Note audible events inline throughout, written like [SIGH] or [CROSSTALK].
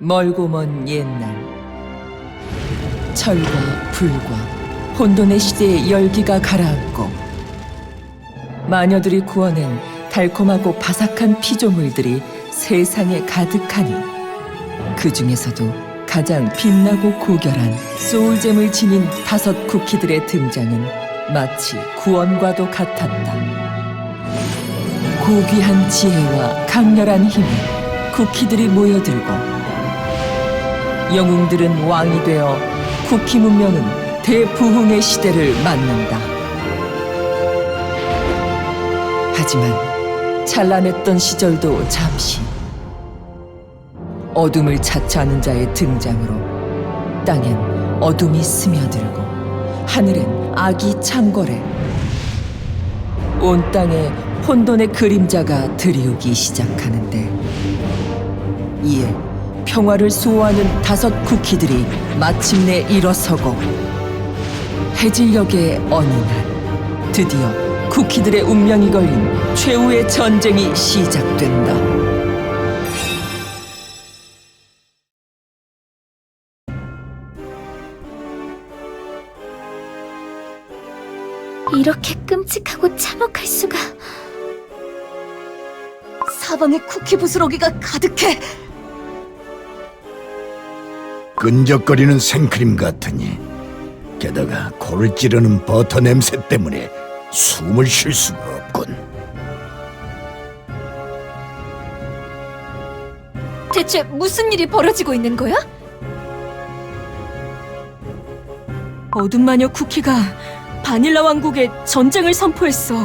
멀고 먼 옛날 철과 불과 혼돈의 시대의 열기가 가라앉고 마녀들이 구워낸 달콤하고 바삭한 피조물들이 세상에 가득하니 그 중에서도 가장 빛나고 고결한 소울잼을 지닌 다섯 쿠키들의 등장은 마치 구원과도 같았다. 고귀한 지혜와 강렬한 힘에 쿠키들이 모여들고 영웅들은 왕이 되어 쿠키 문명은 대부흥의 시대를 맞는다. 하지만 찬란했던 시절도 잠시 어둠을 자처하는 자의 등장으로 땅엔 어둠이 스며들고 하늘엔 악이 창궐해 온 땅에 혼돈의 그림자가 들이우기 시작하는데 이에 평화를 수호하는 다섯 쿠키들이 마침내 일어서고 해질녘의 어느 날 드디어 쿠키들의 운명이 걸린 최후의 전쟁이 시작된다. 이렇게 끔찍하고 참혹할 수가. 사방에 쿠키 부스러기가 가득해. 끈적거리는 생크림 같으니 게다가 코를 찌르는 버터 냄새 때문에 숨을 쉴 수가 없군. 대체 무슨 일이 벌어지고 있는 거야? 어둠 마녀 쿠키가 바닐라 왕국에 전쟁을 선포했어.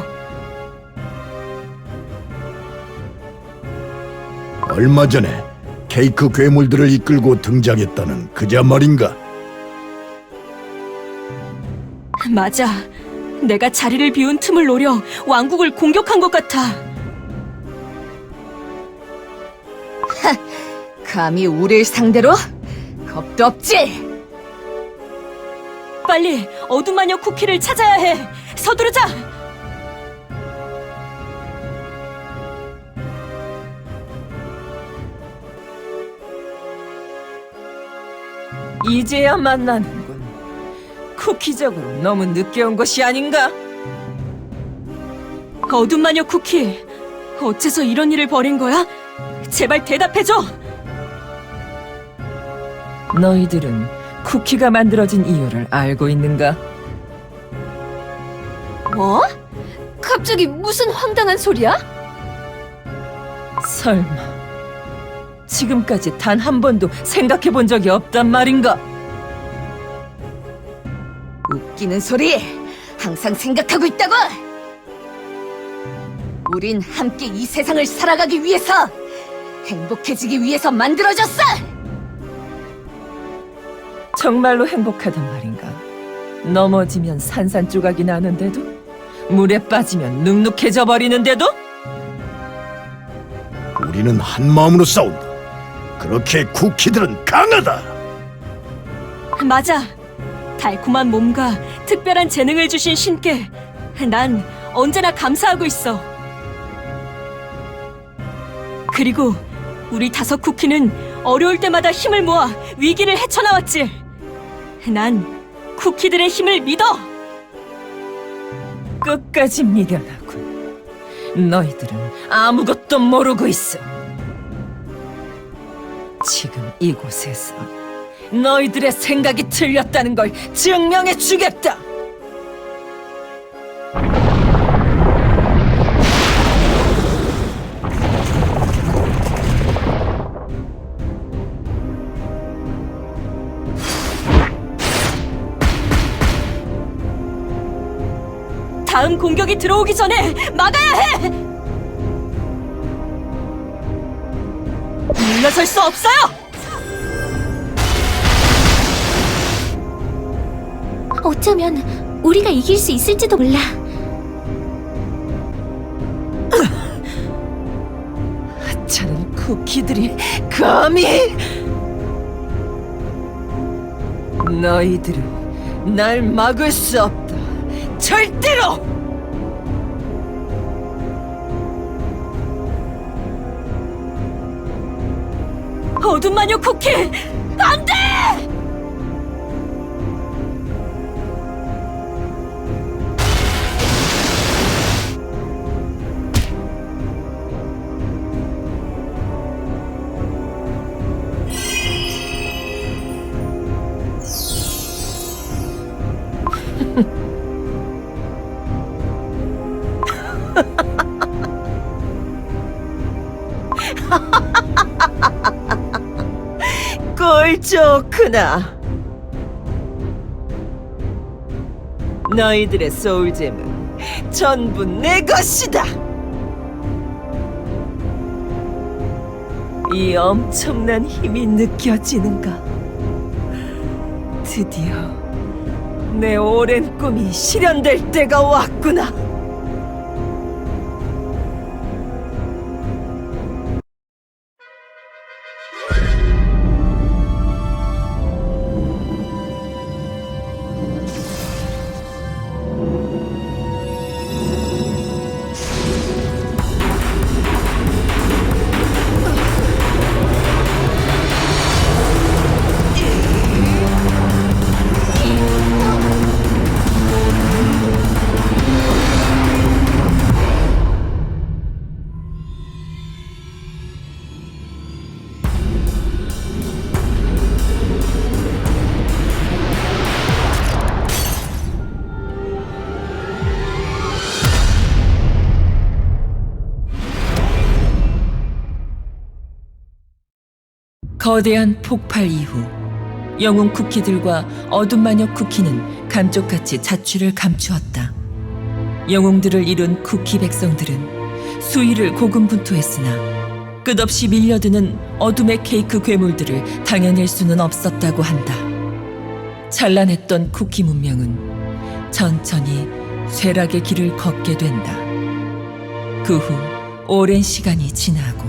얼마 전에 케이크 괴물들을 이끌고 등장했다는 그자 말인가? 맞아. 내가 자리를 비운 틈을 노려 왕국을 공격한 것 같아. [LAUGHS] 감히 우릴 상대로? 겁도 없지. 빨리 어둠 마녀 쿠키를 찾아야 해. 서두르자. 이제야 만나는군. 쿠키적으로 너무 늦게 온 것이 아닌가? 어둠 마녀 쿠키. 어째서 이런 일을 벌인 거야? 제발 대답해줘. 너희들은 쿠키가 만들어진 이유를 알고 있는가? 뭐? 갑자기 무슨 황당한 소리야? 설마 지금까지 단 한 번도 생각해 본 적이 없단 말인가? 웃기는 소리 항상 생각하고 있다고. 우린 함께 이 세상을 살아가기 위해서 행복해지기 위해서 만들어졌어. 정말로 행복하단 말인가? 넘어지면 산산조각이 나는데도 물에 빠지면 눅눅해져 버리는데도 우리는 한 마음으로 싸운다. 그렇게 쿠키들은 강하다. 맞아. 달콤한 몸과 특별한 재능을 주신 신께 난 언제나 감사하고 있어. 그리고 우리 다섯 쿠키는 어려울 때마다 힘을 모아 위기를 헤쳐나왔지. 난 쿠키들의 힘을 믿어. 끝까지 미련하군. 너희들은 아무것도 모르고 있어. 지금 이곳에서 너희들의 생각이 틀렸다는 걸 증명해 주겠다. 다음 공격이 들어오기 전에 막아야 해. 물러설 수 없어요. 어쩌면 우리가 이길 수 있을지도 몰라. 하찮은 쿠키들이 감히 너희들은 날 막을 수 없다. 절대로! 어둠 마녀 쿠키! 안 돼! 좋구나. 너희들의 소울잼은 전부 내 것이다. 이 엄청난 힘이 느껴지는가? 드디어 내 오랜 꿈이 실현될 때가 왔구나. 거대한 폭발 이후 영웅 쿠키들과 어둠 마녀 쿠키는 감쪽같이 자취를 감추었다. 영웅들을 이룬 쿠키 백성들은 수위를 고군분투했으나 끝없이 밀려드는 어둠의 케이크 괴물들을 당해낼 수는 없었다고 한다. 찬란했던 쿠키 문명은 천천히 쇠락의 길을 걷게 된다. 그 후 오랜 시간이 지나고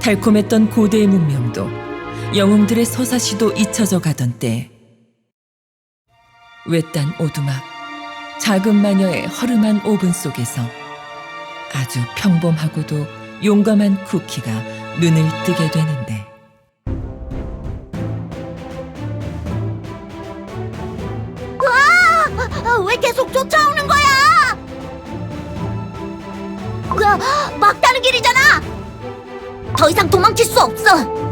달콤했던 고대의 문명도 영웅들의 서사시도 잊혀져 가던 때 외딴 오두막 작은 마녀의 허름한 오븐 속에서 아주 평범하고도 용감한 쿠키가 눈을 뜨게 되는데 아, 왜 계속 쫓아오는 거야? 길이잖아. 더 이상 도망칠 수 없어.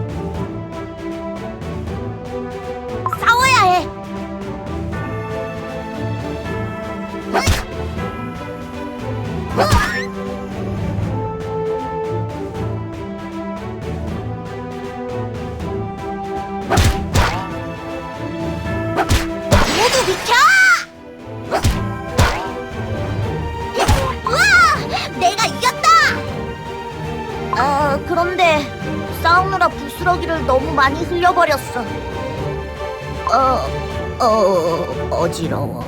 어, 어, 어지러워.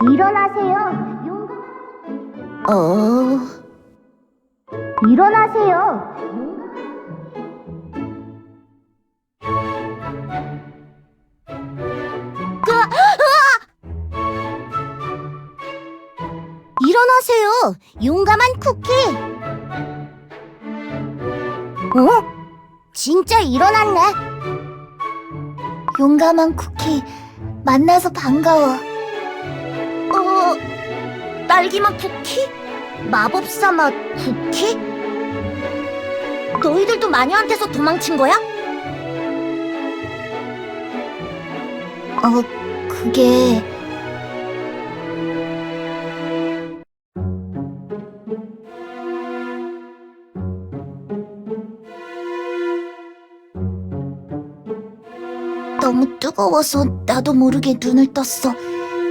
일어나세요. 어. 일어 용감한 쿠키. 어? 진짜 일어났네. 용감한 쿠키 만나서 반가워. 어, 딸기맛 쿠키? 마법사 맛 쿠키? 너희들도 마녀한테서 도망친 거야? 어, 그게... 뜨거워서 나도 모르게 눈을 떴어.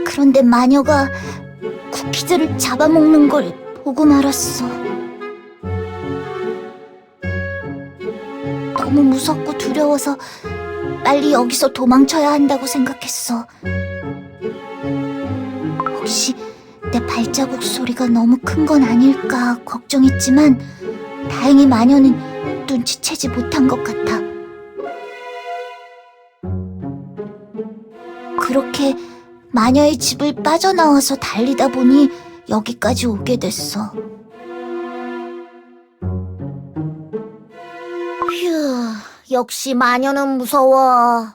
그런데 마녀가 쿠키들을 잡아먹는 걸 보고 말았어. 너무 무섭고 두려워서 빨리 여기서 도망쳐야 한다고 생각했어. 혹시 내 발자국 소리가 너무 큰 건 아닐까 걱정했지만 다행히 마녀는 눈치채지 못한 것 같아. 그렇게 마녀의 집을 빠져나와서 달리다 보니 여기까지 오게 됐어. 휴, 역시 마녀는 무서워.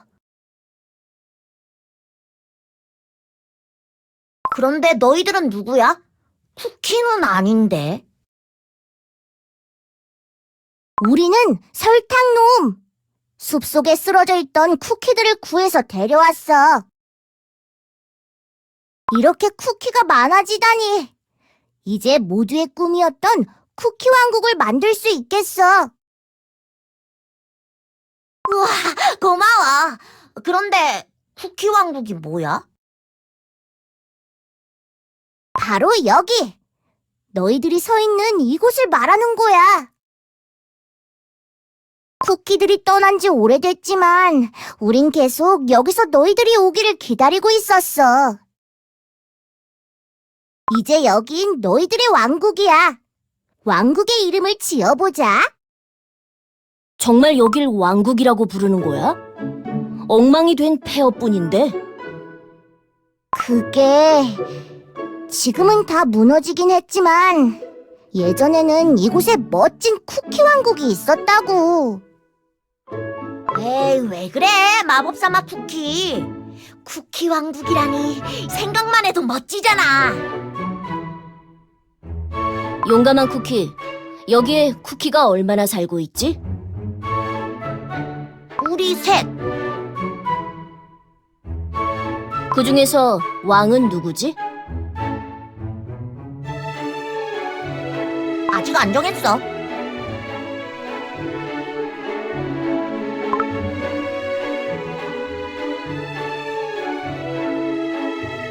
그런데 너희들은 누구야? 쿠키는 아닌데. 우리는 설탕놈. 숲속에 쓰러져 있던 쿠키들을 구해서 데려왔어. 이렇게 쿠키가 많아지다니. 이제 모두의 꿈이었던 쿠키 왕국을 만들 수 있겠어. 우와, 고마워. 그런데 쿠키 왕국이 뭐야? 바로 여기. 너희들이 서 있는 이곳을 말하는 거야. 쿠키들이 떠난 지 오래됐지만 우린 계속 여기서 너희들이 오기를 기다리고 있었어. 이제 여긴 너희들의 왕국이야. 왕국의 이름을 지어보자. 정말 여길 왕국이라고 부르는 거야? 엉망이 된 폐허뿐인데 그게 지금은 다 무너지긴 했지만 예전에는 이곳에 멋진 쿠키 왕국이 있었다고. 에이, 왜 그래? 마법사 맛 쿠키. 쿠키 왕국이라니 생각만 해도 멋지잖아. 용감한 쿠키 여기에 쿠키가 얼마나 살고 있지? 우리 셋. 그 중에서 왕은 누구지? 아직 안 정했어.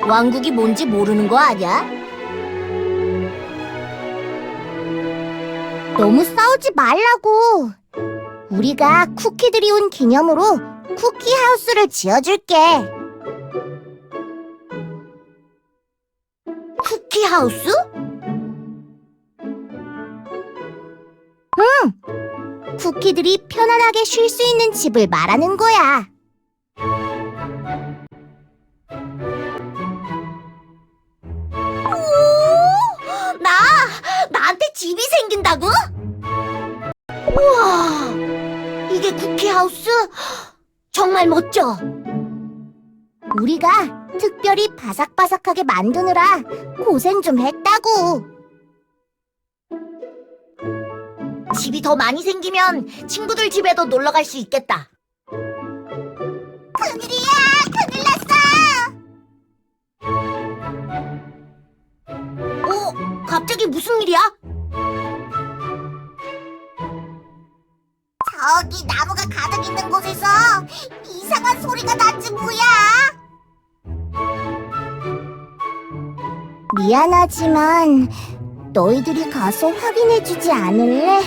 왕국이 뭔지 모르는 거 아니야? 너무 싸우지 말라고. 우리가 쿠키들이 온 기념으로 쿠키 하우스를 지어줄게. 쿠키 하우스? 응. 쿠키들이 편안하게 쉴 수 있는 집을 말하는 거야. 나한테 집이 생긴다고? 우와, 이게 쿠키하우스? 정말 멋져. 우리가 특별히 바삭바삭하게 만드느라 고생 좀 했다고. 집이 더 많이 생기면 친구들 집에도 놀러 갈 수 있겠다. 큰일이야! 갑자기 무슨 일이야? 저기 나무가 가득 있는 곳에서 이상한 소리가 났지 뭐야? 미안하지만 너희들이 가서 확인해주지 않을래?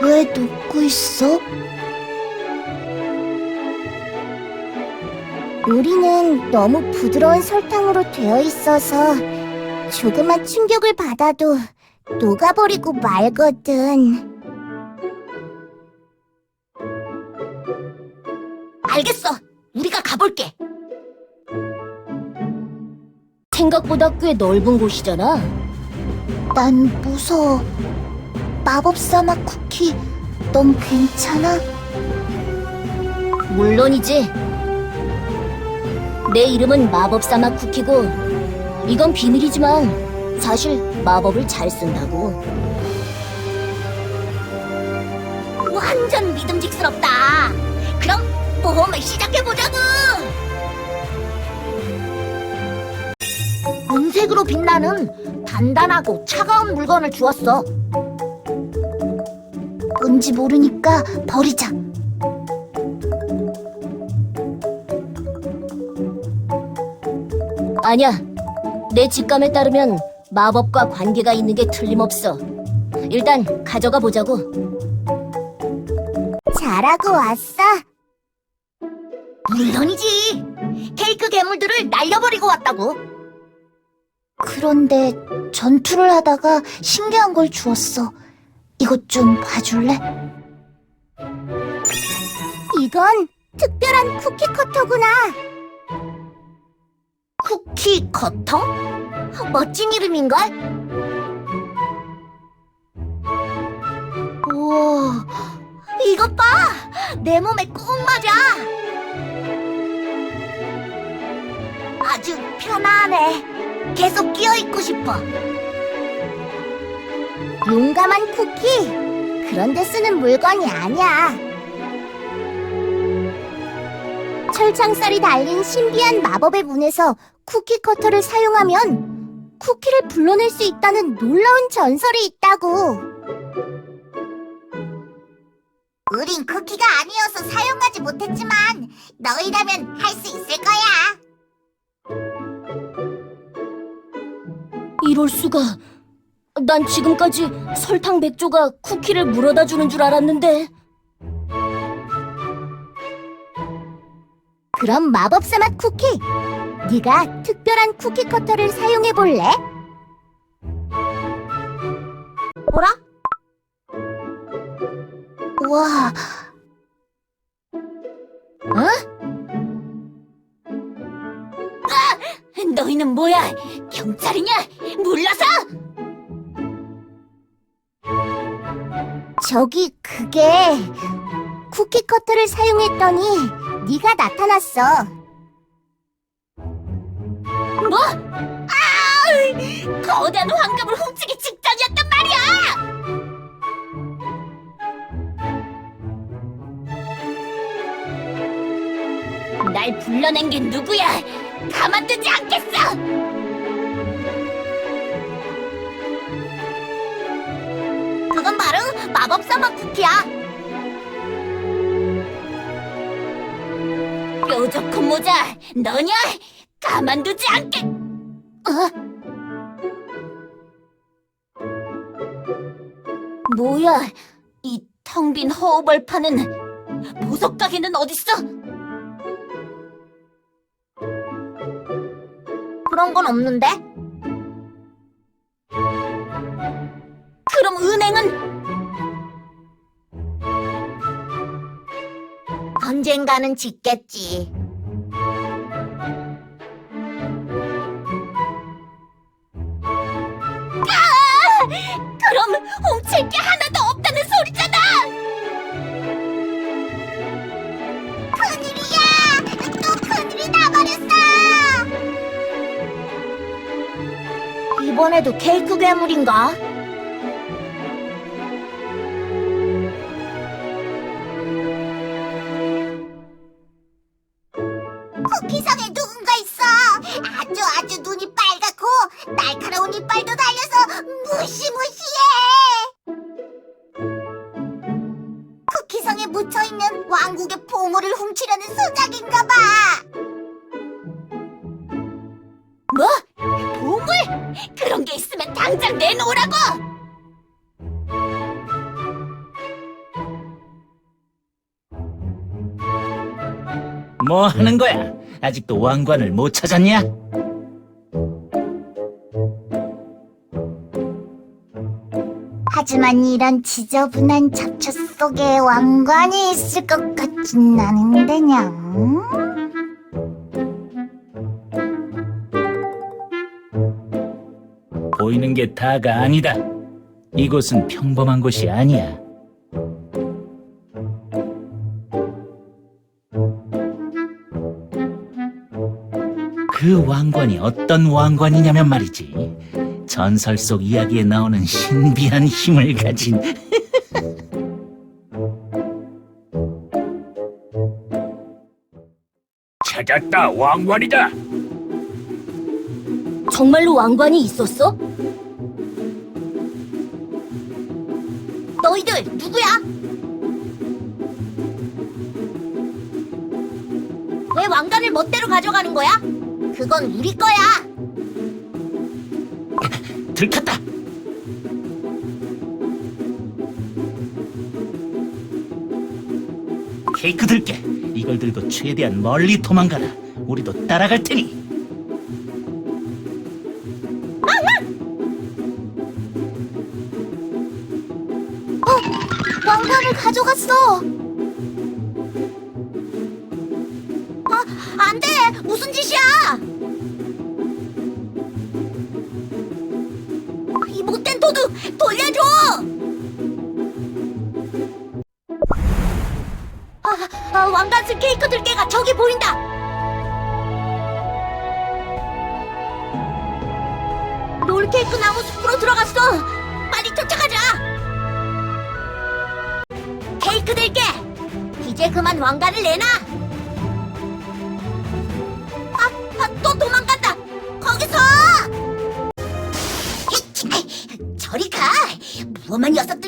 왜 눕고 있어? 우리는 너무 부드러운 설탕으로 되어 있어서 조그만 충격을 받아도 녹아버리고 말거든. 알겠어. 우리가 가볼게. 생각보다 꽤 넓은 곳이잖아 난 무서워. 마법사 맛 쿠키, 넌 괜찮아? 물론이지 내 이름은 마법사막 쿠키고 이건 비밀이지만 사실 마법을 잘 쓴다고 완전 믿음직스럽다. 그럼 모험을 시작해보자고. 은색으로 빛나는 단단하고 차가운 물건을 주었어. 뭔지 모르니까 버리자. 아니야 내 직감에 따르면 마법과 관계가 있는 게 틀림없어 일단 가져가 보자고 잘하고 왔어. 물론이지. 케이크 괴물들을 날려버리고 왔다고. 그런데 전투를 하다가 신기한 걸 주었어. 이것 좀 봐줄래? 이건 특별한 쿠키 커터구나. 쿠키 커터? 멋진 이름인걸? 오, 이것 봐! 내 몸에 꼭 맞아! 아주 편안해. 계속 끼어있고 싶어. 용감한 쿠키? 그런데 쓰는 물건이 아니야. 철창살이 달린 신비한 마법의 문에서 쿠키 커터를 사용하면 쿠키를 불러낼 수 있다는 놀라운 전설이 있다고. 우린 쿠키가 아니어서 사용하지 못했지만 너희라면 할 수 있을 거야. 이럴 수가. 난 지금까지 설탕 백조가 쿠키를 물어다 주는 줄 알았는데. 그럼 마법사 맛 쿠키. 네가 특별한 쿠키 커터를 사용해 볼래? 뭐라? 우와. 어? 너희는 뭐야? 경찰이냐? 몰라서? 저기 그게 쿠키 커터를 사용했더니 네가 나타났어. 뭐? 아! 거대한 황금을 훔치기 직전이었단 말이야! 날 불러낸 게 누구야? 가만두지 않겠어! 그건 바로 마법사 맛 쿠키야. 뾰족한 모자, 너냐? 가만두지 않게! 어? 뭐야, 이 텅 빈 허우벌판은 보석 가게는 어딨어? 그런 건 없는데? 언젠가는 짓겠지. 그럼 훔칠 게 하나도 없다는 소리잖아! 큰일이야! 또 큰일이 나버렸어! 이번에도 케이크 괴물인가? 쿠키성에 묻혀있는 왕국의 보물을 훔치려는 수작인가 봐! 뭐? 보물? 그런 게 있으면 당장 내놓으라고! 뭐 하는 거야? 아직도 왕관을 못 찾았냐? 하지만 이런 지저분한 잡초 속에 왕관이 있을 것 같진 않은데냥. 보이는 게 다가 아니다. 이곳은 평범한 곳이 아니야. 그 왕관이 어떤 왕관이냐면 말이지. 전설 속 이야기에 나오는 신비한 힘을 가진 [LAUGHS] 찾았다 왕관이다. 정말로 왕관이 있었어? 너희들 누구야? 왜 왕관을 멋대로 가져가는 거야? 그건 우리 거야. 들켰다. 케이크 들게. 이걸 들고 최대한 멀리 도망가라. 우리도 따라갈 테니. 왕관을 가져갔어. 안 돼! 무슨 짓이야! 아, 왕관스 케이크 들개가 저기 보인다! 롤케이크 나무 숲으로 들어갔어! 빨리 쫓아가자! 케이크 들개! 이제 그만 왕관을 내놔! 아, 아, 또 도망간다! 거기서! 저리 가! 무엄한 녀석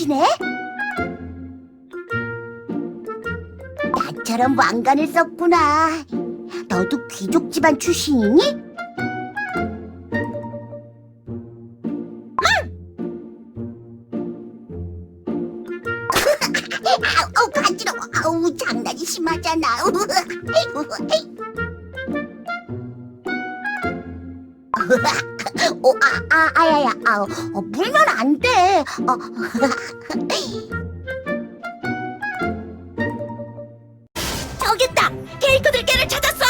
강아지네? 나처럼 왕관을 썼구나. 너도 귀족 집안 출신이니? [LAUGHS] 심하잖아. [LAUGHS] [LAUGHS] 어, 아, 아, 아야야, 아, 어. 어. 저기 있다! 케이크 들개를 찾았어!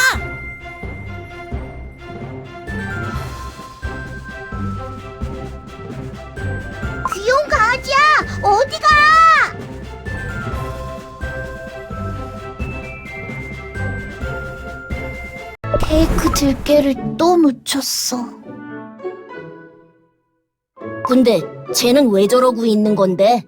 귀여운 강아지야! 어디가? 케이크 들깨를 또 놓쳤어. 근데 쟤는 왜 저러고 있는 건데?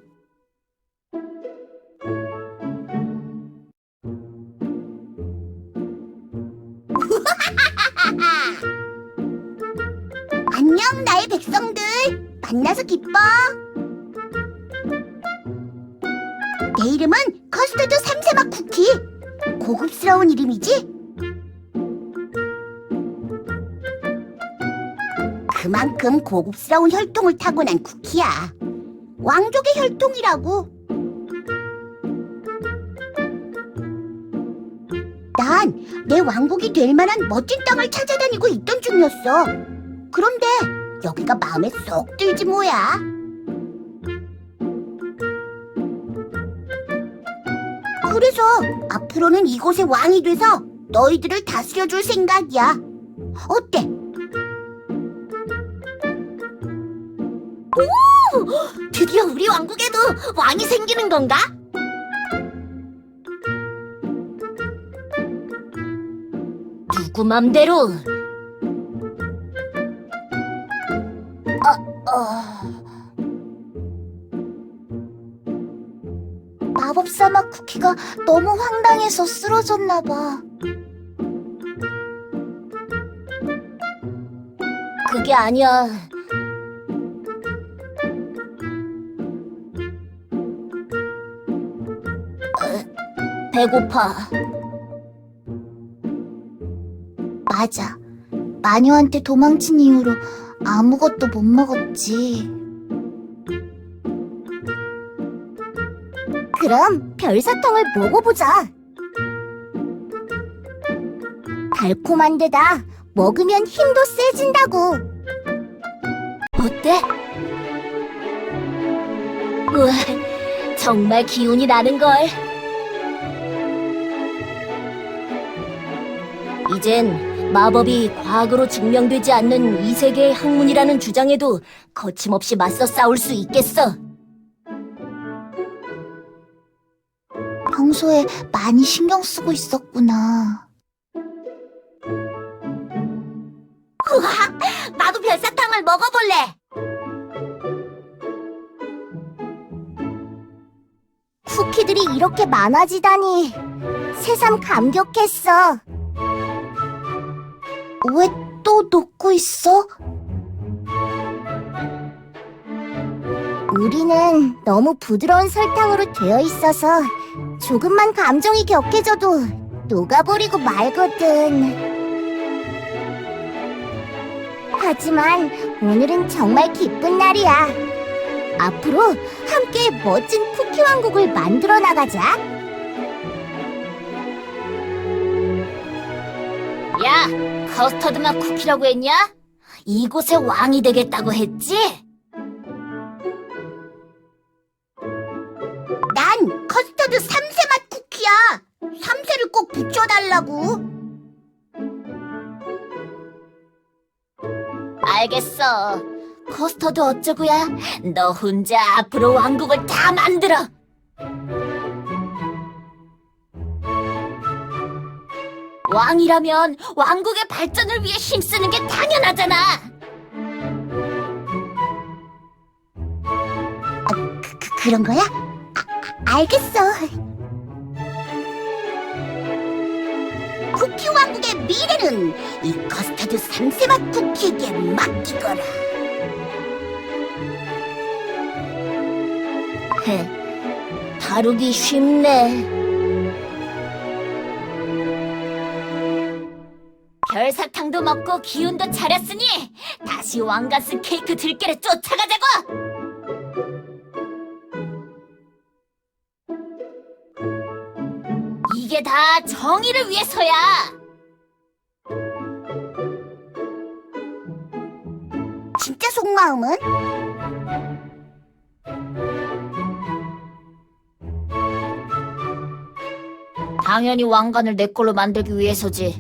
[LAUGHS] 안녕, 나의 백성들. 만나서 기뻐. 내 이름은 커스터드 삼세맛 쿠키. 고급스러운 이름이지? 그만큼 고급스러운 혈통을 타고난 쿠키야. 왕족의 혈통이라고. 난 내 왕국이 될 만한 멋진 땅을 찾아다니고 있던 중이었어. 그런데 여기가 마음에 쏙 들지 뭐야. 그래서 앞으로는 이곳의 왕이 돼서 너희들을 다스려줄 생각이야. 어때? 드디어 우리 왕국에도 왕이 생기는 건가? 누구 맘대로 마법사 맛 쿠키가 너무 황당해서 쓰러졌나 봐. 그게 아니야. 배고파. 맞아. 마녀한테 도망친 이후로 아무것도 못 먹었지. 그럼 별사탕을 먹어보자. 달콤한 데다 먹으면 힘도 세진다고. 어때? 우와, 정말 기운이 나는걸. 이젠 마법이 과학으로 증명되지 않는 이 세계의 학문이라는 주장에도 거침없이 맞서 싸울 수 있겠어. 평소에 많이 신경 쓰고 있었구나. 우와, 나도 별사탕을 먹어볼래. 쿠키들이 이렇게 많아지다니 새삼 감격했어. 왜또 녹고 있어? 우리는 너무 부드러운 설탕으로 되어 있어서 조금만 감정이 격해져도 녹아버리고 말거든. 하지만 오늘은 정말 기쁜 날이야. 앞으로 함께 멋진 쿠키 왕국을 만들어 나가자. 커스터드 맛 쿠키라고 했냐? 이곳의 왕이 되겠다고 했지? 난 커스터드 삼세 맛 쿠키야. 삼세를 꼭 붙여달라고. 알겠어. 커스터드 어쩌구야? 너 혼자 앞으로 왕국을 다 만들어. 왕이라면 왕국의 발전을 위해 힘쓰는 게 당연하잖아. 그, 그, 그런 거야? 아, 알겠어. 쿠키 왕국의 미래는 이 커스터드 삼세 맛 쿠키에게 맡기거라. 헤, 다루기 쉽네. 별사탕도 먹고 기운도 차렸으니 다시 왕가스 케이크 들깨를 쫓아가자고! 이게 다 정의를 위해서야! 진짜 속마음은? 당연히 왕관을 내 걸로 만들기 위해서지.